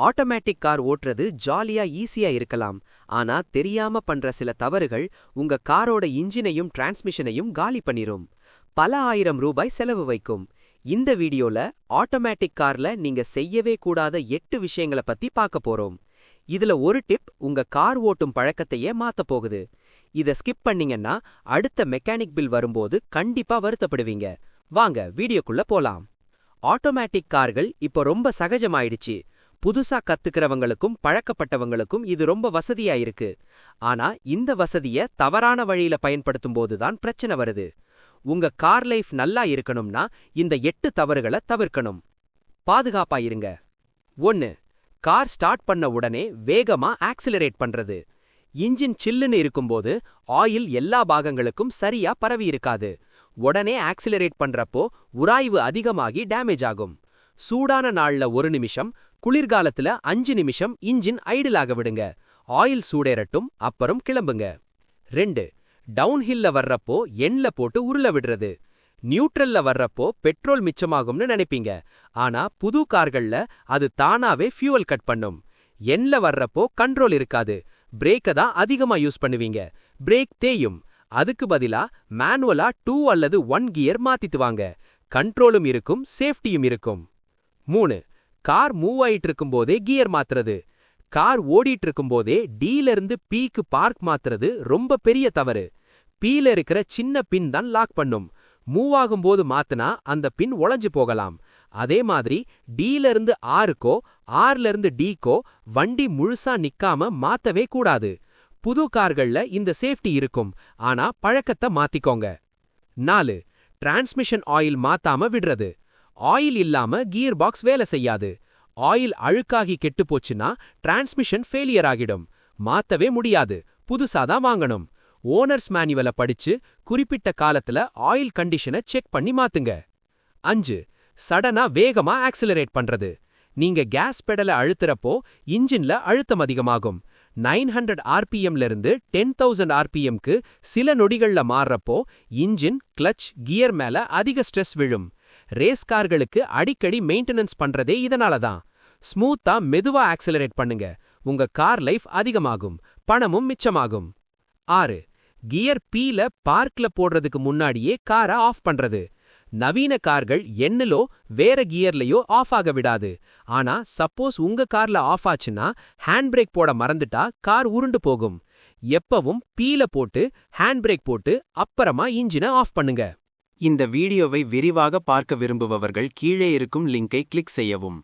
Automatic car ஓட்டுறது ஜாலியா ஈஸியா இருக்கலாம். ஆனா தெரியாம பண்ற சில தவறுகள் உங்க காரோட இன்ஜினையும் டிரான்ஸ்மிஷனையும் காலி பண்ணிரும். பல ஆயிரம் ரூபாய் செலவு வைக்கும். இந்த வீடியோல ஆட்டோமேட்டிக் கார்ல நீங்க செய்யவே கூடாத எட்டு விஷயங்கள பத்தி பார்க்க போறோம். இதுல ஒரு டிப் உங்க கார் ஓட்டும் பழக்கத்தையே மாத்த போகுது. இத ஸ்கிப் பண்ணீங்கன்னா அடுத்த மெக்கானிக் பில் வரும்போது கண்டிப்பா வருத்தப்படுவீங்க. வாங்க வீடியோக்குள்ள போலாம். ஆட்டோமேட்டிக் கார்கள் இப்போ ரொம்ப சகஜமாயிடுச்சு. புதுசா கத்துக்கிறவங்களுக்கும் பழக்கப்பட்டவங்களுக்கும் இது ரொம்ப வசதியா இருக்கு. ஆனா இந்த வசதிய தவறான வழியில பயன்படுத்தும் போதுதான் பிரச்சனை வருது. உங்க கார் லைஃப் நல்லா இருக்கணும்னா இந்த எட்டு தவறுகளை தவிர்க்கணும். பாதுகாப்பா இருங்க. ஒன்னு கார் ஸ்டார்ட் பண்ண உடனே வேகமா ஆக்சிலரேட் பண்றது. இன்ஜின் சில்லுன்னு இருக்கும்போது ஆயில் எல்லா பாகங்களுக்கும் சரியா பரவி இருக்காது. உடனே ஆக்சிலரேட் பண்றப்போ உராய்வு அதிகமாகி டேமேஜ் ஆகும். சூடான நாள்ல ஒரு நிமிஷம் குளிர்காலத்துல அஞ்சு நிமிஷம் இன்ஜின் ஐடிலாக விடுங்க. ஆயில் சூடேறட்டும் அப்புறம் கிளம்புங்க. ரெண்டு டவுன்ஹில்ல வர்றப்போ எண்ல போட்டு உருள விடுறது. நியூட்ரல்ல வர்றப்போ பெட்ரோல் மிச்சமாகும்னு நினைப்பீங்க. ஆனா புது கார்கள்ல அது தானாவே ஃபியூவல் கட் பண்ணும். எண்ல வர்றப்போ கண்ட்ரோல் இருக்காது. பிரேக்க தான் அதிகமா யூஸ் பண்ணுவீங்க. பிரேக் தேயும். அதுக்கு பதிலா மேனுவலா டூ அல்லது ஒன் கியர் மாத்தித்துவாங்க கண்ட்ரோலும் இருக்கும் சேஃப்டியும் இருக்கும். மூணு கார் மூவ் ஆயிட்டு இருக்கும்போதே கியர் மாத்துறது. கார் ஓடிட்டு இருக்கும்போதே டீல இருந்து பீக்கு பார்க் மாத்துறது ரொம்ப பெரிய தவறு. பீல இருக்கிற சின்ன பின் தான் லாக் பண்ணும். மூவ் ஆகும்போது மாத்துனா அந்த பின் உழைஞ்சு போகலாம். அதே மாதிரி டீல இருந்து ஆறுக்கோ ஆறுல இருந்து டீக்கோ வண்டி முழுசா நிக்காம மாத்தவே கூடாது. புது கார்கள்ல இந்த சேஃப்டி இருக்கும். ஆனா பழக்கத்தை மாத்திக்கோங்க. நாலு டிரான்ஸ்மிஷன் ஆயில் மாத்தாம விடுறது. ஆயில் இல்லாம கியர் பாக்ஸ் வேலை செய்யாது. ஆயில் அழுக்காகி கெட்டு போச்சுன்னா டிரான்ஸ்மிஷன் ஃபெயிலியர் ஆகிடும். மாத்தவே முடியாது. புதுசா தான் வாங்கணும். ஓனர்ஸ் மேனுவலை படிச்சு குறிப்பிட்ட காலத்துல ஆயில் கண்டிஷனை செக் பண்ணி மாத்துங்க. அஞ்சு சடனா வேகமா ஆக்சிலரேட் பண்றது. நீங்க கேஸ் பெடலை அழுத்துறப்போ இன்ஜின்ல அழுத்தம் அதிகமாகும். நைன் ஹண்ட்ரட் ஆர்பிஎம்ல இருந்து டென் தௌசண்ட் ஆர்பிஎம்க்கு சில நொடிகள்ல மாறுறப்போ இன்ஜின் கிளச் கியர் மேல அதிக ஸ்ட்ரெஸ் விழும். ரேஸ் கார்களுக்கு அடிக்கடி மெயின்டெனன்ஸ் பண்றதே இதனால தான் ஸ்மூத்தா மெதுவா ஆக்சிலரேட் பண்ணுங்க. உங்க கார் லைஃப் அதிகமாகும். பணமும் மிச்சமாகும். ஆறு கியர் பீல பார்க்ல போடுறதுக்கு முன்னாடியே காரை ஆஃப் பண்றது. நவீன கார்கள் எண்ணிலோ வேற கியர்லயோ ஆஃப் ஆக விடாது. ஆனா சப்போஸ் உங்க கார்ல ஆஃப் ஆச்சுன்னா ஹேண்ட் பிரேக் போட மறந்துட்டா கார் உருண்டு போகும். எப்பவும் பீல போட்டு ஹேண்ட் பிரேக் போட்டு அப்புறமா இன்ஜினை ஆஃப் பண்ணுங்க. இந்த வீடியோவை விரிவாக பார்க்க விரும்புபவர்கள் கீழே இருக்கும் லிங்கை கிளிக் செய்யவும்.